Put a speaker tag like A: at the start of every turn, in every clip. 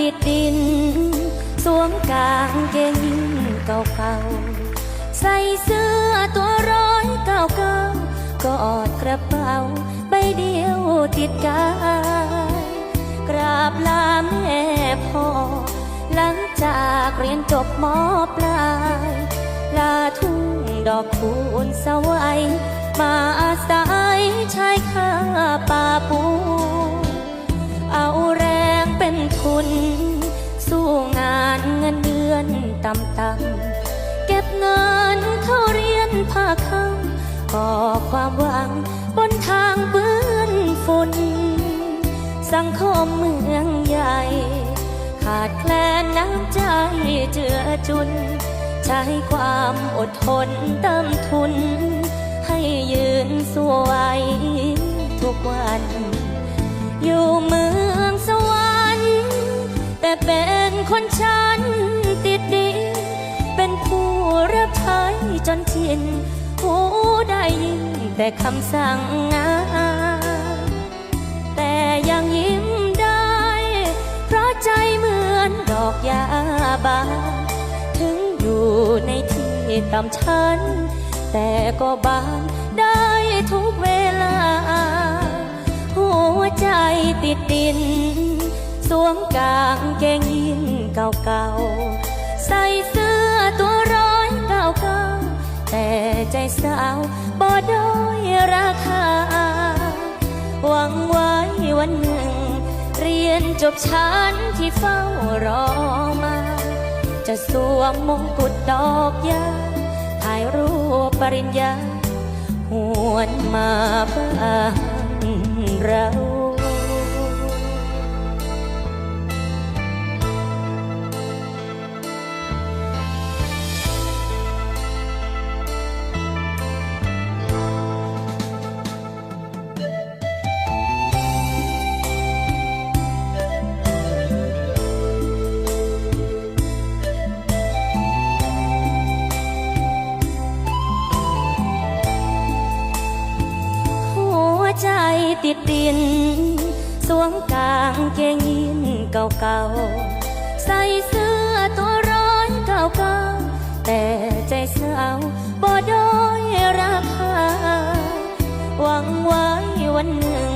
A: ติดดิน สวมกางเกงเก่าๆ ใส่เสื้อตัวร้อยเก่าๆกอดกระเป๋าใบเดียวติดกายกราบลาแม่พ่อ หลังจากเรียนจบมอปลาย ลาทุ่งดอกคูณสวัยมาอาศัยชายคา อนต่ำๆเก็บเงินเข้าเรียนภาคค่ำก่อความหวังบนทางเปื้อนฝุ่น สังคมเมืองใหญ่ ขาดแคลนน้ำใจเจือจุน ใช้ความอดทนเติมทุน ให้ยืนสวยทุกวันอยู่เมืองสวรรค์แต่เป็นคนชั้นินหูได้ยินแต่คำสั่งงานแต่ยังยิ้มได้ เพราะใจเหมือนดอกยาบานถึงอยู่ในที่ต่ำชัน แต่ก็บานได้ทุกเวลา หัวใจติดดิน สวมกางเกงยีนเก่าๆ ใส่เสื้อ สาวบ่ด้อยราคา หวังไว้วันหนึ่ง เรียนจบชั้นที่เฝ้ารอมา จะสวมมงกุฎดอกยาถ่ายรูปปริญญาหวนมาบ้านเรา ติดดิน สวมกางเกงยีนเก่าๆ ใส่เสื้อตัวร้อยเก่าๆ แต่ใจเสาวบ่ด้อยราคา หวังไว้วันหนึ่ง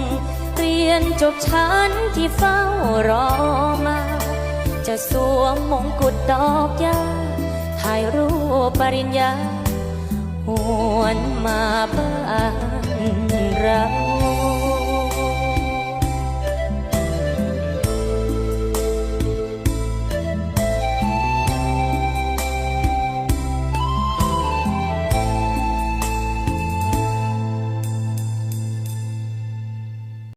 A: เรียนจบชั้นที่เฝ้ารอมา จะสวมมงกุฎดอกยาถ่ายรูปปริญญาหวนมาบ้านเรา